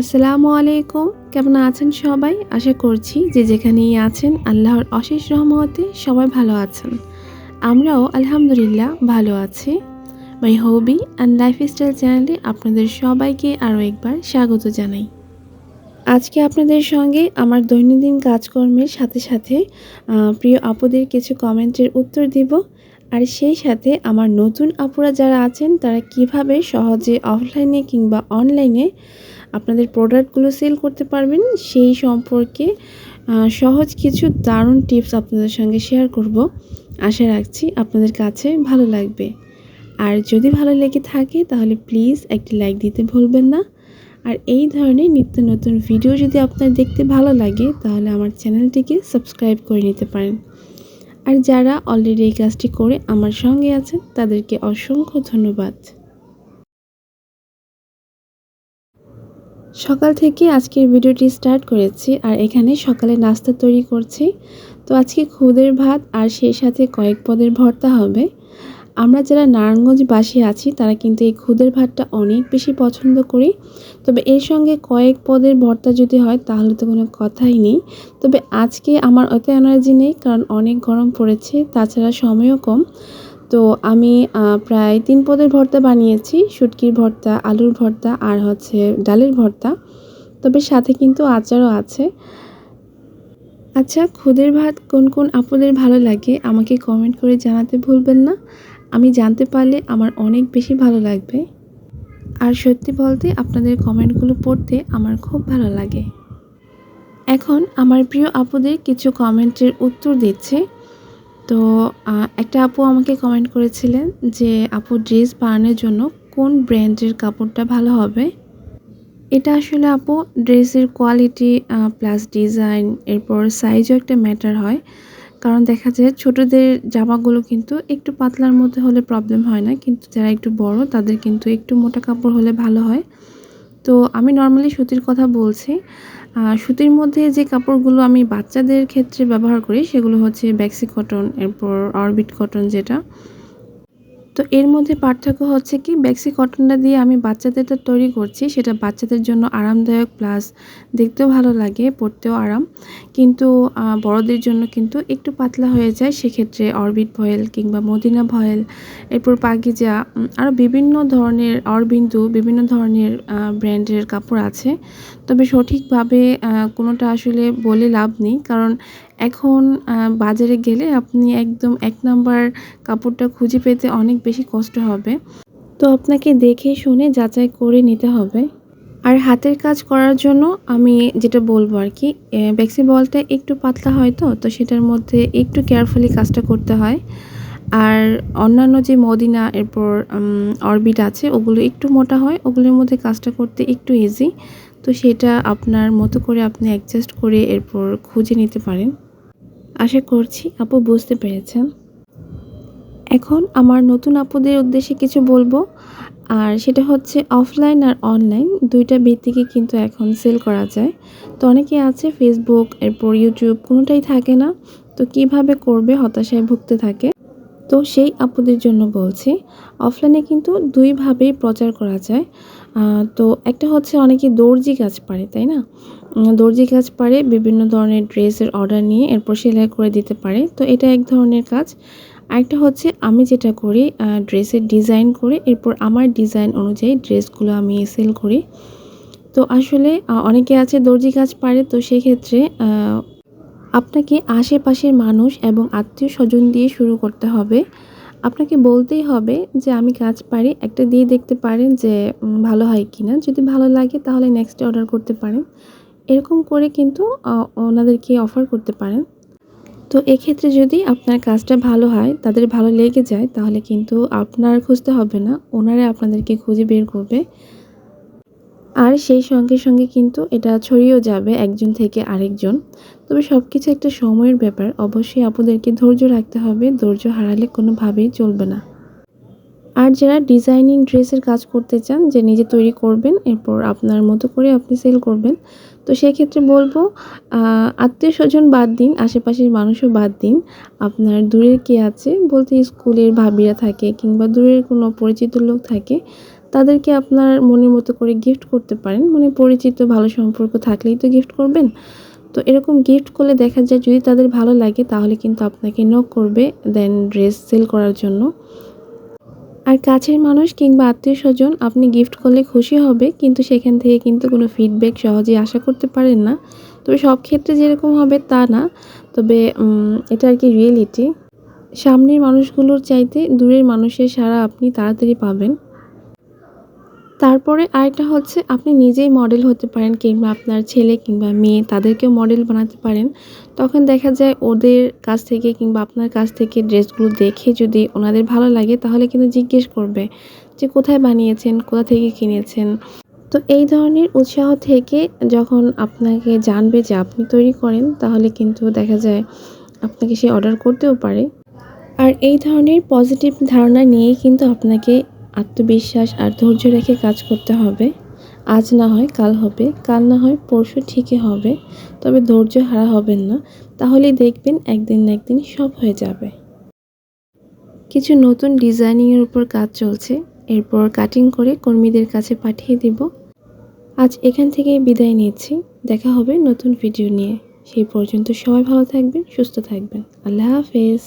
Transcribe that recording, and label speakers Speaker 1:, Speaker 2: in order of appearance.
Speaker 1: আসসালামু আলাইকুম। কেমন আছেন সবাই? আশা করছি যে যেখানেই আছেন, আল্লাহর অশেষ রহমতে সবাই ভালো আছেন। আমরাও আলহামদুলিল্লাহ ভালো আছি। মাই হবি অ্যান্ড লাইফস্টাইল চ্যানেলে আপনাদের সবাইকে আরও একবার স্বাগত জানাই। আজকে আপনাদের সঙ্গে আমার দৈনন্দিন কাজকর্মের সাথে সাথে প্রিয় আপুদের কিছু কমেন্টের উত্তর দিব। আর সেই সাথে আমার নতুন আপুরা যারা আছেন, তারা কীভাবে সহজে অফলাইনে কিংবা অনলাইনে আপনাদের প্রোডাক্টগুলো সেল করতে পারবেন, সেই সম্পর্কে সহজ কিছু দারুণ টিপস আপনাদের সঙ্গে শেয়ার করব। আশা রাখছি আপনাদের কাছে ভালো লাগবে। আর যদি ভালো লেগে থাকে, তাহলে প্লিজ একটি লাইক দিতে ভুলবেন না। আর এই ধরনের নিত্য নতুন ভিডিও যদি আপনার দেখতে ভালো লাগে, তাহলে আমার চ্যানেলটিকে সাবস্ক্রাইব করে নিতে পারেন। আর যারা অলরেডি এই কাজটি করে আমার সঙ্গে আছেন, তাদেরকে অসংখ্য ধন্যবাদ। সকাল থেকে আজকের ভিডিওটি স্টার্ট করেছি আর এখানে সকালে নাস্তা তৈরি করছি। তো আজকে খুদের ভাত আর সেই সাথে কয়েক পদের ভর্তা হবে। আমরা যারা নারায়ণগঞ্জবাসী আছি, তারা কিন্তু এই খুদের ভাতটা অনেক বেশি পছন্দ করি। তবে এর সঙ্গে কয়েক পদের ভর্তা যদি হয়, তাহলে তো কোনো কথাই নেই। তবে আজকে আমার অত এনার্জি নেই, কারণ অনেক গরম পড়েছে, তাছাড়া সময়ও কম। তো আমি প্রায় তিন পদের ভর্তা বানিয়েছি, শুটকির ভর্তা, আলুর ভর্তা আর হচ্ছে ডালের ভর্তা। তবে সাথে কিন্তু আচারও আছে। আচ্ছা খুদের ভাত কোন কোন আপুদের ভালো লাগে, আমাকে কমেন্ট করে জানাতে ভুলবেন না। আমি জানতে পারলে আমার অনেক বেশি ভালো লাগবে। আর সত্যি বলতে আপনাদের কমেন্টগুলো পড়তে আমার খুব ভালো লাগে। এখন আমার প্রিয় আপুদের কিছু কমেন্টের উত্তর দিচ্ছে। তো একটা আপু আমাকে কমেন্ট করেছিলেন যে, আপু, ড্রেস বানানোর জন্য কোন ব্র্যান্ডের কাপড়টা ভালো হবে? এটা আসলে আপু ড্রেসের কোয়ালিটি প্লাস ডিজাইন, এরপর সাইজও একটা ম্যাটার হয়। কারণ দেখা যায় ছোটদের জামাগুলো কিন্তু একটু পাতলার মধ্যে হলে প্রবলেম হয় না, কিন্তু যারা একটু বড় তাদের কিন্তু একটু মোটা কাপড় হলে ভালো হয়। তো আমি নর্মালি সুতির কথা বলছি। সুতির মধ্যে যে কাপড়গুলো আমি বাচ্চাদের ক্ষেত্রে ব্যবহার করি সেগুলো হচ্ছে ব্যাক্সি কটন, এরপর অরবিট কটন যেটা। তো এর মধ্যে পার্থক্য হচ্ছে কি ব্যাক্সি কটনটা দিয়ে আমি বাচ্চাদেরটা তৈরি করছি, সেটা বাচ্চাদের জন্য আরামদায়ক প্লাস দেখতেও ভালো লাগে, পরতেও আরাম। কিন্তু বড়দের জন্য কিন্তু একটু পাতলা হয়ে যায়, সেক্ষেত্রে অরবিট ভয়েল কিংবা মদিনা ভয়েল, এরপর পাগিজা আরও বিভিন্ন ধরনের অরবিন্দু, বিভিন্ন ধরনের ব্র্যান্ডের কাপড় আছে। তবে সঠিকভাবে কোনোটা আসলে বলে লাভ নেই, কারণ এখন বাজারে গেলে আপনি একদম এক নাম্বার কাপড়টা খুঁজে পেতে অনেক বেশি কষ্ট হবে। তো আপনাকে দেখে শুনে যাচাই করে নিতে হবে। আর হাতের কাজ করার জন্য আমি যেটা বলব আর কি ব্যাক্সি বলটা একটু পাতলা হয় তো তো সেটার মধ্যে একটু কেয়ারফুলি কাজটা করতে হয়। আর অন্যান্য যে মদিনা, এরপর অরবিট আছে, ওগুলো একটু মোটা হয়, ওগুলোর মধ্যে কাজটা করতে একটু ইজি তো সেটা আপনার মতো করে আপনি অ্যাডজাস্ট করে এরপর খুঁজে নিতে পারেন। আশা করছি আপু বুঝতে পেরেছেন। এখন আমার নতুন আপুদের উদ্দেশ্যে কিছু বলব, আর সেটা হচ্ছে অফলাইন আর অনলাইন দুইটা ভিত্তিকে কিন্তু এখন সেল করা যায়। তো অনেকে আছে ফেসবুক এরপর ইউটিউব কোনোটাই থাকে না। তো কীভাবে করবে হতাশায় ভুগতে থাকে। তো সেই আপুদের জন্য বলছি অফলাইনে কিন্তু দুইভাবেই প্রচার করা যায়। তো একটা হচ্ছে অনেকে দর্জি কাজ পারে, তাই না? দর্জি কাজ পারে, বিভিন্ন ধরনের ড্রেসের অর্ডার নিয়ে এরপর সেলাই করে দিতে পারে, তো এটা এক ধরনের কাজ। আরেকটা হচ্ছে আমি যেটা করি ড্রেসের ডিজাইন করে, এরপর আমার ডিজাইন অনুযায়ী ড্রেসগুলো আমি সেল করি। তো আসলে অনেকে আছে দর্জি কাজ পারে, তো সেক্ষেত্রে আপনাকে আশেপাশের মানুষ এবং আত্মীয় স্বজন দিয়ে শুরু করতে হবে। আপনাকে বলতেই হবে যে আমি কাজ পারি। একটা দিয়ে দেখতে পারেন যে ভালো হয় কি না যদি ভালো লাগে তাহলে নেক্সট অর্ডার করতে পারেন। এরকম করে কিন্তু ওনাদেরকে অফার করতে পারেন। তো এক্ষেত্রে যদি আপনার কাজটা ভালো হয়, তাদের ভালো লেগে যায়, তাহলে কিন্তু আপনার খুঁজতে হবে না। ওনারা আপনাদেরকে খুঁজে বের করবে। আর সেই সঙ্গে সঙ্গে কিন্তু এটা ছড়িয়েও যাবে একজন থেকে আরেকজন। তবে সব কিছু একটা সময়ের ব্যাপার। অবশ্যই আপনাদেরকে ধৈর্য রাখতে হবে। ধৈর্য হারালে কোনোভাবেই চলবে না। আর যারা ডিজাইনিং ড্রেসের কাজ করতে চান, যে নিজে তৈরি করবেন, এরপর আপনার মতো করে আপনি সেল করবেন, তো সেক্ষেত্রে বলব আত্মীয় স্বজন বাদ দিন, আশেপাশের মানুষও বাদ দিন। আপনার দূরের কে আছে? বলতে স্কুলের ভাবিরা থাকে কিংবা দূরের কোনো পরিচিত লোক থাকে তাদেরকে আপনার মনের মতো করে গিফট করতে পারেন। মানে পরিচিত, ভালো সম্পর্ক থাকলেই তো গিফট করবেন। তো এরকম গিফট করলে দেখা যায় যদি তাদের ভালো লাগে, তাহলে কিন্তু আপনাকে নক করবে দেন ড্রেস সেল করার জন্য। আর কাছের মানুষ কিংবা আত্মীয় স্বজন আপনি গিফট করলে খুশি হবে, কিন্তু সেখান থেকে কিন্তু কোনো ফিডব্যাক সহজেই আশা করতে পারেন না। তবে সব ক্ষেত্রে যেরকম হবে তা না। তবে এটা আর কি রিয়েলিটি সামনের মানুষগুলোর চাইতে দূরের মানুষের সারা আপনি তাড়াতাড়ি পাবেন। তারপরে আরেকটা হচ্ছে আপনি নিজেই মডেল হতে পারেন কিংবা আপনার ছেলে কিংবা মেয়ে তাদেরকেও মডেল বানাতে পারেন। তখন দেখা যায় ওদের কাছ থেকে কিংবা আপনার কাছ থেকে ড্রেসগুলো দেখে যদি ওনাদের ভালো লাগে তাহলে কিন্তু জিজ্ঞেস করবে যে কোথায় বানিয়েছেন, কোথা থেকে কিনেছেন। তো এই ধরনের উৎসাহ থেকে যখন আপনাকে জানবে যে আপনি তৈরি করেন তাহলে কিন্তু দেখা যায় আপনাকে সে অর্ডার করতেও পারে। আর এই ধরনের পজিটিভ ধারণা নিয়েই কিন্তু আপনাকে আত্মবিশ্বাস আর ধৈর্য রেখে কাজ করতে হবে। আজ না হয় কাল হবে, কাল না হয় পরশু ঠিকই হবে। তবে ধৈর্য হারা হবেন না, তাহলেই দেখবেন একদিন না একদিন সব হয়ে যাবে। কিছু নতুন ডিজাইনিংয়ের উপর কাজ চলছে। এরপর কাটিং করে কর্মীদের কাছে পাঠিয়ে দিব। আজ এখান থেকে বিদায় নিচ্ছি। দেখা হবে নতুন ভিডিও নিয়ে। সেই পর্যন্ত সবাই ভালো থাকবেন, সুস্থ থাকবেন। আল্লাহ হাফেজ।